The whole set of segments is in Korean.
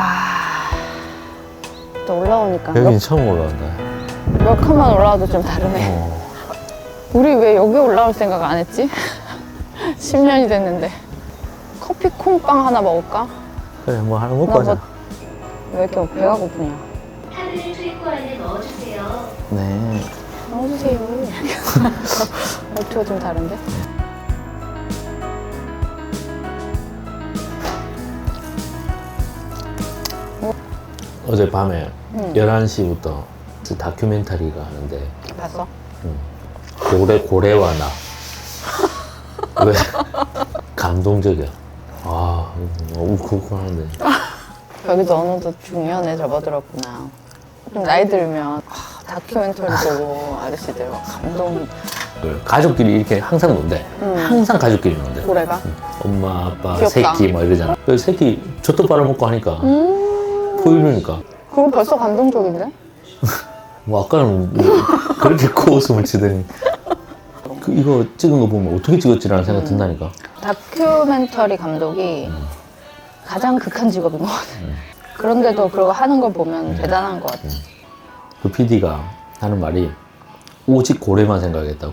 와. 또 올라오니까 여긴 처음 올라온다. 몇, 몇 칸만 올라와도 좀 다르네. 어. 우리 왜 여기 올라올 생각 안 했지? 10년이 됐는데. 커피 콩빵 하나 먹을까? 그래, 뭐 하나 먹고 나 하자. 뭐, 왜 이렇게 배가 고프냐? 안에 넣어주세요. 네. 넣어주세요. 말투가 좀 다른데? 어젯밤에 응. 11시부터 다큐멘터리가 하는데 봤어? 고래 고래와 나. 왜? 감동적이야. 아, 울컥하는데. 여기도 어느덧 중년에 접어들었구나. 좀 나이 들면 아, 다큐멘터리 보고 아저씨들 막 감동. 가족끼리 이렇게 항상 논대. 항상 가족끼리 논대. 고래가? 엄마, 아빠, 귀엽다. 새끼 뭐 이러잖아. 그 새끼 젖도 빨아먹고 하니까 보이니까. 그거 벌써 감동적인데? 뭐 아까는 뭐 그렇게 코웃음을 치더니 그 이거 찍은 거 보면 어떻게 찍었지라는 생각 든다니까. 다큐멘터리 감독이 가장 극한 직업인 것 같아. 그런데도 그거 하는 걸 보면 대단한 것 같아. 그 PD가 하는 말이 오직 고래만 생각했다고.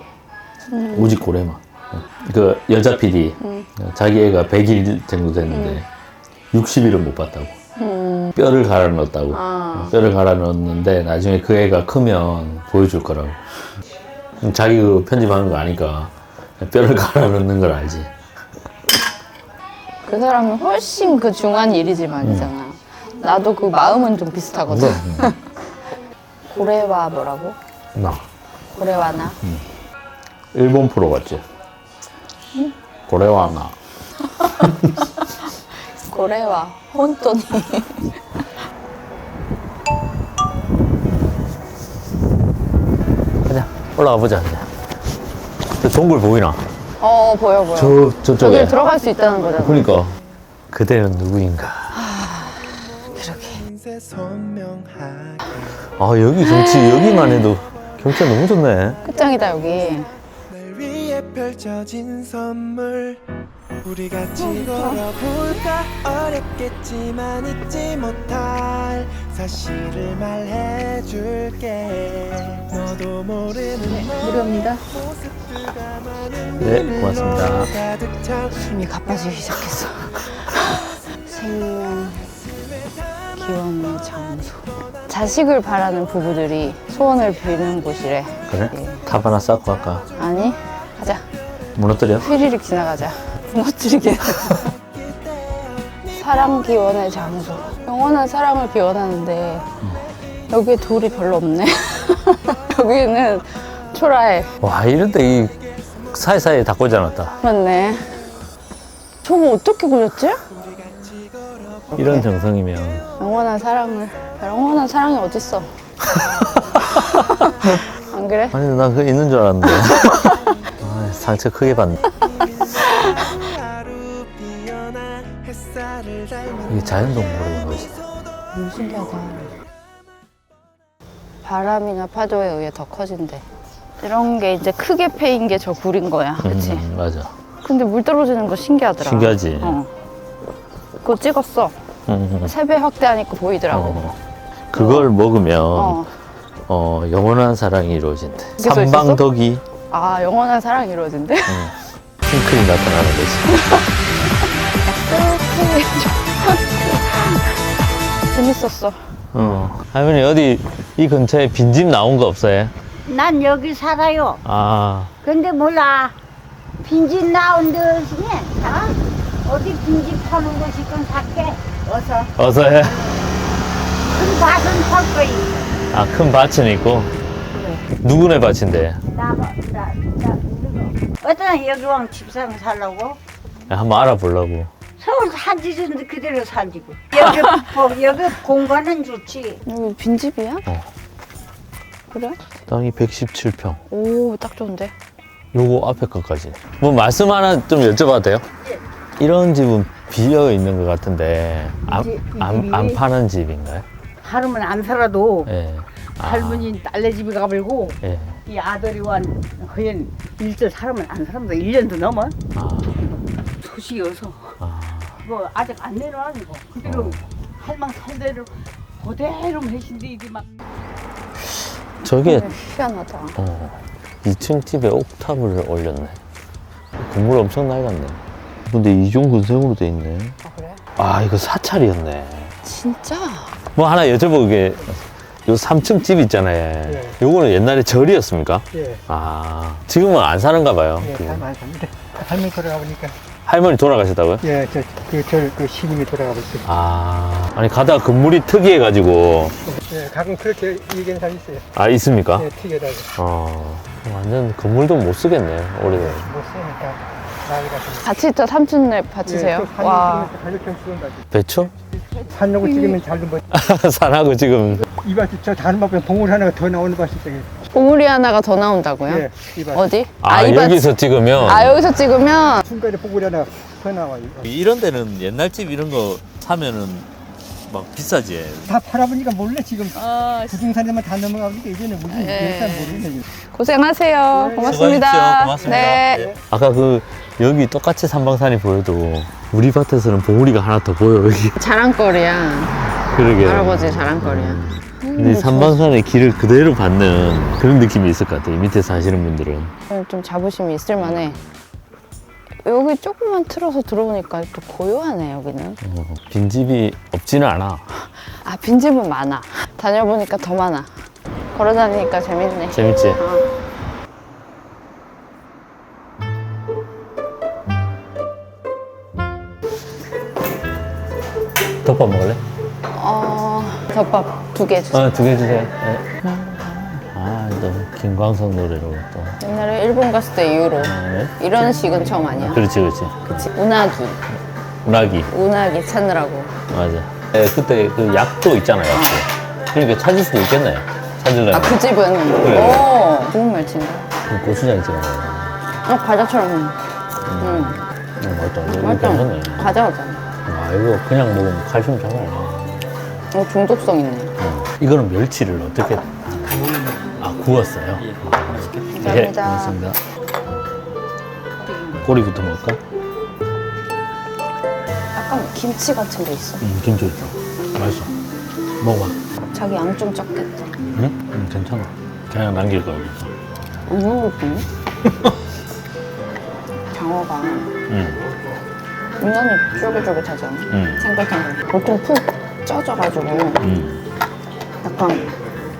오직 고래만. 그 여자 PD 자기 애가 100일 정도 됐는데 60일은 못 봤다고. 뼈를 갈아 넣었다고. 아. 뼈를 갈아 넣었는데 나중에 그 애가 크면 보여줄 거라고. 자기 그 편집하는 거 아니까 뼈를 갈아 넣는 걸 알지. 그 사람은 훨씬 그 중한 일이지만이잖아. 나도 그 마음은 좀 비슷하거든. 고래와 뭐라고? 나 고래와 나? 일본 프로 같지. 고래와 나. 혼돈이. 가자 올라가 보자. 이제. 저 동굴 보이나? 어, 보여, 보여. 저 저쪽에. 여기 들어갈 수 있다는 거잖아. 그러니까 그대는 누구인가? 그러게. 선명하게 아 여기 경치 여기만 해도 경치가 너무 좋네. 끝장이다, 여기. 날 위해 펼쳐진 선물 우리 같이 걸어볼까 어렵겠지만 잊지 못할 사실을 말해줄게 너도 모르는 무료입니다. 모습들과 많은 네, 고맙습니다. 눈물로 가득 찬 숨이 가빠지기 시작했어. 생명 기원의 장소. 자식을 바라는 부부들이 소원을 비는 곳이래. 그래? 예. 탑 하나 쌓고 갈까? 아니, 가자. 무너뜨려? 휘리릭 지나가자. 무너뜨리게. 사랑 기원의 장소. 영원한 사랑을 기원하는데 여기에 돌이 별로 없네. 여기는 초라해. 와 이런데 이 사이사이에 다 꽂아놨다. 맞네. 저거 어떻게 그렸지? 이런 정성이면 영원한 사랑을. 영원한 사랑이 어딨어? 안 그래? 아니 나 그거 있는 줄 알았는데 아, 상처 크게 받네. 이게 자연동물인 거지. 너무 신기하다. 바람이나 파도에 의해 더 커진대. 이런 게 이제 크게 패인 게 저 굴인 거야. 그치? 음, 맞아. 근데 물 떨어지는 거 신기하더라. 신기하지. 어. 그거 찍었어. 음, 음. 세배 확대하니까 보이더라고. 어. 그걸 먹으면 어. 어, 영원한 사랑이 이루어진대. 써 있었어? 삼방덕이 아, 영원한 사랑이 이루어진대? 핑클이 나타나는 거지. 재밌었어. 어. 할머니 어디 이 근처에 빈집 나온 거 없어요? 난 여기 살아요. 아, 근데 몰라. 빈집 나온 데시면 어? 어디 빈집 파는 곳이 건 살게. 어서. 어서 해. 큰 밭은 살 거이. 아, 큰 밭은 있고. 누구네 밭인데? 나, 봐, 나, 나, 누구? 어떤 여기 왕 집상 살라고? 한번 알아보려고. 서울 산지는 그대로 살지고. 여기, 뭐, 여기 공간은 좋지. 여기 빈집이야? 어. 그래? 땅이 117평. 오, 딱 좋은데. 요거 앞에 것까지. 뭐 말씀 하나 좀 여쭤봐도 돼요? 이런 집은 비어 있는 것 같은데 안, 이 집- 이 안, 집이? 안 파는 집인가요? 하루면 안 살아도 예. 아, 할머니 딸네 집에 가버리고 예. 이 아들이 완 허연 일절 살으면 안 살아도 1년도 넘어. 아, 소식이 어서. 아. 뭐 아직 안 내려가지고 그대로 할망 살대로 그대로 하신데 이게 막 저게 희한하다. 어, 2층 집에 옥탑을 올렸네. 건물 엄청 낡았네. 근데 이중 근생으로 돼 있네. 아 그래? 아 이거 사찰이었네. 진짜? 뭐 하나 여쭤보게. 요 3층 집 있잖아요. 요거는 옛날에 절이었습니까? 예, 아 지금은 안 사는가 봐요. 예, 그게. 할머니 삽니다. 할머니 돌아가 보니까, 할머니 돌아가셨다고요? 예, 저, 그, 절, 그 신임이 돌아가 버렸어요. 아 아니 가다가 건물이 특이해가지고 예, 가끔 그렇게 얘기하는 사람 있어요. 아 있습니까? 예, 튀겨다가. 어 완전 건물도 못 쓰겠네 오래돼. 못 쓰니까, 나이 같이 또 삼촌네? 와. 가족형 쓰는 거지. 배추? 산놓고 찍으면 잘 좀, 뭐, 산하고 지금 이 밭이 저 다른 밭보다 봉우리 하나가 더 나오는 밭이 있어요. 보물이 하나가 더 나온다고요? 예, 이. 어디? 아, 이 밭- 여기서 찍으면 아 여기서 찍으면 중간에 봉우리 하나가 더 나와요. 이런 데는 옛날 집 이런 거 사면은 막 비싸지. 다 팔아보니까 몰래 지금 아, 부동산에만 다 넘어가니까 이제는 무슨 예. 일단 모르네. 고생하세요. 네, 고맙습니다. 수고하십시오. 고맙습니다. 네. 아까 그 여기 똑같이 삼방산이 보여도 우리 밭에서는 봉우리가 하나 더 보여 여기. 자랑거리야. 그러게. 할아버지 자랑거리야. 근데 삼방산의 길을 그대로 받는 그런 느낌이 있을 것 같아. 이 밑에 사시는 분들은. 좀 자부심이 있을 만해. 여기 조금만 틀어서 들어오니까 또 고요하네 여기는. 어, 빈집이 없지는 않아. 아 빈집은 많아. 다녀보니까 더 많아. 걸어다니니까 재밌네. 재밌지? 어. 덮밥 먹을래? 어, 덮밥 두 개 주세요. 아, 두 개 주세요. 네. 아, 또 김광석 노래로 또. 옛날에 일본 갔을 때 이후로 아, 네. 이런 식은 처음 아니야. 그렇지, 그렇지. 그치. 운하기. 운하기. 운하기 찾느라고. 맞아. 네, 그때 그 약도 있잖아요. 약도. 그러니까 찾을 수도 있겠네. 찾으려면. 아, 그 집은? 그래. 오, 좋은 말씀이다. 그 고추장 있잖아. 어, 과자처럼. 응. 음, 맛있다. 이거 맞다. 괜찮네. 과자 같잖아. 아, 이거 그냥 먹으면 칼슘 아니야. 어, 중독성 있네. 어. 이거는 멸치를 어떻게. 아, 구웠어요? 감사합니다. 예, 고맙습니다. 꼬리부터 먹을까? 약간 김치 같은 게 있어. 음, 김치 있다. 맛있어. 먹어봐. 자기 양 좀 적겠다. 응? 음, 괜찮아. 그냥 남길 거야, 여기. 없는 것같네 장어가 응. 은근히 쫄깃쫄깃하잖아. 응. 생각하면 보통 푹 쪄져가지고 응. 약간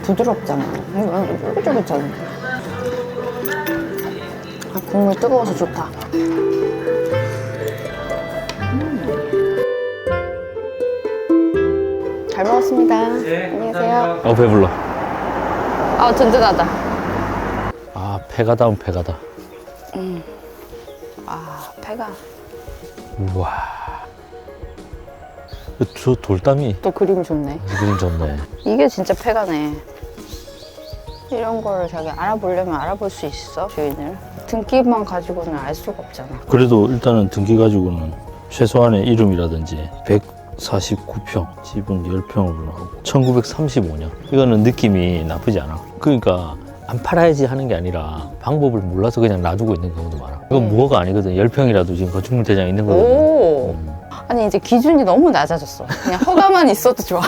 부드럽잖아. 이거 완전 쫄깃쫄깃하잖아. 아, 국물 뜨거워서 좋다. 음. 잘 먹었습니다. 안녕히 계세요. 어, 배불러. 아, 든든하다. 아, 패가다운 패가다. 아, 배가 우와. 저 돌담이 또 그림 좋네. 그림 좋네. 이게 진짜 폐가네. 이런 거를 자기 알아보려면 알아볼 수 있어, 주인을. 등기만 가지고는 알 수가 없잖아. 그래도 일단은 등기 가지고는 최소한의 이름이라든지 149평, 집은 10평으로 나오고 1935년. 이거는 느낌이 나쁘지 않아. 그러니까 안 팔아야지 하는 게 아니라 방법을 몰라서 그냥 놔두고 있는 경우도 많아. 이건 무허가 아니거든. 10평이라도 지금 건축물 대장이 있는 거거든. 오! 음. 아니, 이제 기준이 너무 낮아졌어. 그냥 허가만 있어도 좋아.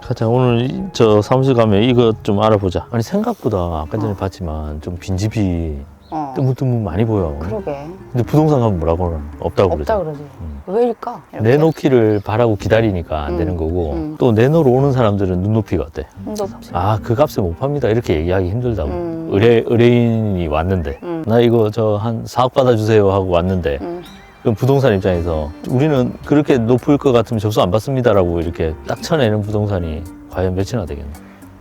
가자 오늘 이- 저 사무실 가면 이것 좀 알아보자. 아니 생각보다 아까 전에 봤지만 좀 빈집이 어. 뜨문뜨문 많이 보여. 그러게. 근데 부동산 가면 뭐라고 그러나? 없다고 없다. 그러지. 왜일까? 이렇게. 내놓기를 바라고 기다리니까 안 음, 되는 거고 음. 또 내놓으러 오는 사람들은 눈높이가 어때? 힘도 없지. 아그 값에 못 팝니다 이렇게 얘기하기 힘들다고 음. 의뢰, 의뢰인이 왔는데 음. 나 이거 저 한 4억 받아주세요 하고 왔는데 음. 그럼 부동산 입장에서 우리는 그렇게 높을 것 같으면 접수 안 받습니다라고 이렇게 딱 쳐내는 부동산이 과연 몇이나 되겠나.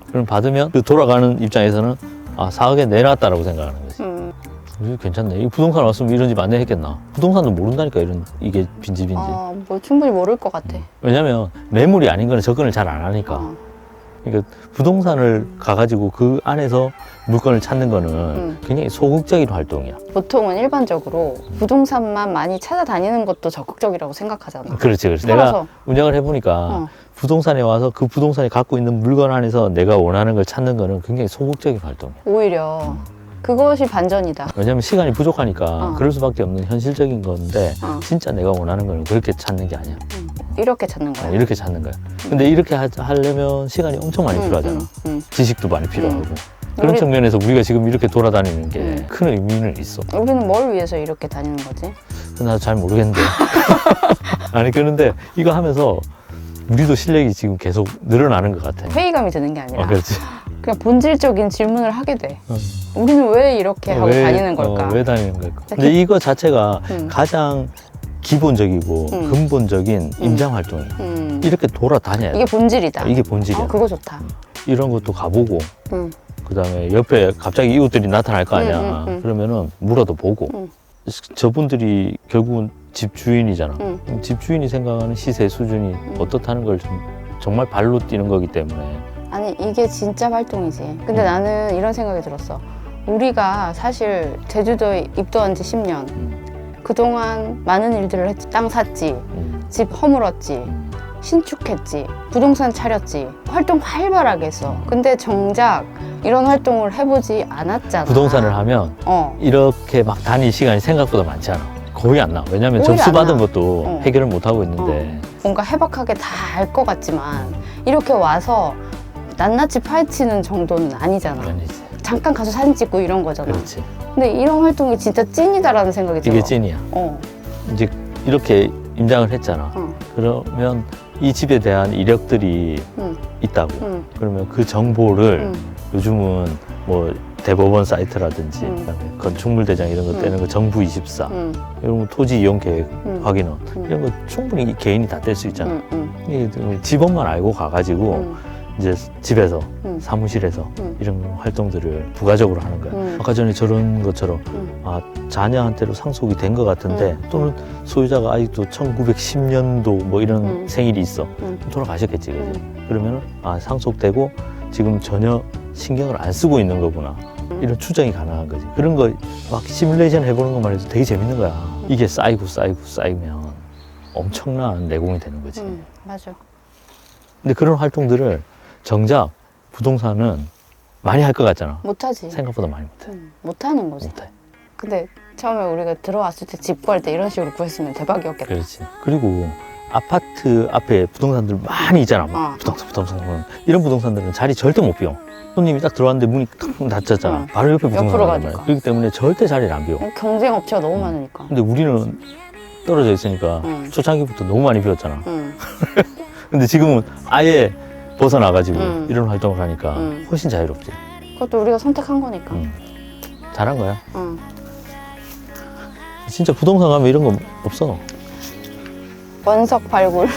그럼 받으면 그 돌아가는 입장에서는 아 4억에 내놨다라고 생각하는 거지. 음. 이거 괜찮네. 이 부동산 왔으면 이런 집 안 내했겠나. 부동산도 모른다니까 이런 이게 빈집인지. 어, 뭐 충분히 모를 것 같아. 왜냐면 매물이 아닌 거는 접근을 잘 안 하니까. 어. 그러니까 부동산을 가가지고 그 안에서 물건을 찾는 거는 음. 굉장히 소극적인 활동이야 보통은 일반적으로 부동산만 많이 찾아다니는 것도 적극적이라고 생각하잖아. 그렇지 그렇지 내가 살아서. 운영을 해보니까 어. 부동산에 와서 그 부동산이 갖고 있는 물건 안에서 내가 원하는 걸 찾는 거는 굉장히 소극적인 활동이야 오히려 그것이 반전이다. 왜냐면 시간이 부족하니까 어. 그럴 수밖에 없는 현실적인 건데 어. 진짜 내가 원하는 거는 그렇게 찾는 게 아니야 음. 이렇게 찾는 거야. 아, 이렇게 찾는 거야. 근데 이렇게 하, 하려면 시간이 엄청 많이 응, 필요하잖아. 응, 응. 지식도 많이 필요하고. 그런 우리- 측면에서 우리가 지금 이렇게 돌아다니는 게큰 응. 의미는 있어. 우리는 뭘 위해서 이렇게 다니는 거지? 나도 잘 모르겠는데. 아니, 그런데 이거 하면서 우리도 실력이 지금 계속 늘어나는 것 같아. 회의감이 드는 게 아니라 어, 그렇지. 그냥 본질적인 질문을 하게 돼. 어. 우리는 왜 이렇게 하고 왜, 다니는 걸까? 어, 왜 다니는 걸까? 근데 이거 자체가 음. 가장 기본적이고 음. 근본적인 임장 활동이야. 음, 이렇게 돌아다녀야 돼. 이게 본질이다. 이게 본질이야. 어, 그거 좋다. 이런 것도 가보고 음. 그 다음에 옆에 갑자기 이웃들이 나타날 거 아니야. 음, 음, 음. 그러면은 물어도 보고. 음. 저분들이 결국은 집 주인이잖아. 음. 그럼 집 주인이 생각하는 시세 수준이 어떻다는 걸 좀, 정말 발로 뛰는 거기 때문에. 아니 이게 진짜 활동이지. 근데 음. 나는 이런 생각이 들었어. 우리가 사실 제주도에 입도한 지 10년. 음, 그동안 많은 일들을 했지. 땅 샀지. 음, 집 허물었지. 음. 신축했지. 부동산 차렸지. 활동 활발하게 했어. 근데 정작 이런 활동을 해보지 않았잖아. 부동산을 하면 어. 이렇게 막 다닐 시간이 생각보다 많지 않아. 거의 안 나. 왜냐면 안 받은 나. 것도 어. 해결을 못 하고 있는데. 뭔가 해박하게 다 알 것 같지만 이렇게 와서 낱낱이 파헤치는 정도는 아니잖아. 아니지. 잠깐 가서 사진 찍고 이런 거잖아. 그렇지. 근데 이런 활동이 진짜 찐이다라는 생각이 들어. 이게 찐이야. 어. 이제 이렇게 임장을 했잖아. 어. 그러면 이 집에 대한 이력들이 응. 있다고. 응. 그러면 그 정보를 응. 요즘은 뭐 대법원 사이트라든지 음. 그다음에 건축물 대장 이런 거 음. 떼는 거 정부 24 응. 이런 거 토지 이용 계획 음. 확인원 음. 이런 거 충분히 개인이 다 뗄 수 있잖아. 응. 응. 이게 그 집원만 알고 가가지고 응. 이제 집에서 음. 사무실에서 음. 이런 활동들을 부가적으로 하는 거야. 음. 아까 전에 저런 것처럼 음. 아 자녀한테로 상속이 된 것 같은데 음. 또는 소유자가 아직도 1910년도 뭐 이런 음. 생일이 있어 음. 돌아가셨겠지 그지 그러면은 아 상속되고 지금 전혀 신경을 안 쓰고 있는 거구나 음. 이런 추정이 가능한 거지 그런 거 막 시뮬레이션 해보는 것만 해도 되게 재밌는 거야 이게 쌓이고 쌓이고 쌓이면 엄청난 내공이 되는 거지 응. 맞아. 근데 그런 활동들을 정작 부동산은 많이 할 것 같잖아 못하지. 생각보다 많이 못해 응. 못하는 거지. 못해 근데 처음에 우리가 들어왔을 때 집 구할 때 이런 식으로 구했으면 대박이었겠다. 그렇지. 그리고 아파트 앞에 부동산들 많이 있잖아. 막 어. 부동산, 부동산. 이런 부동산들은 자리 절대 못 비워. 손님이 딱 들어왔는데 문이 탁 닫혔잖아. 응. 바로 옆에 부동산. 옆으로 하단 가니까. 말이야. 그렇기 때문에 절대 자리를 안 비워. 어, 경쟁 업체가 너무 많으니까. 근데 우리는 떨어져 있으니까 응. 초창기부터 너무 많이 비웠잖아. 응. 근데 지금은 아예 벗어나가지고 응. 이런 활동을 하니까 응. 훨씬 자유롭지. 그것도 우리가 선택한 거니까. 응. 잘한 거야. 응. 진짜 부동산 가면 이런 거 없어. 원석 발굴.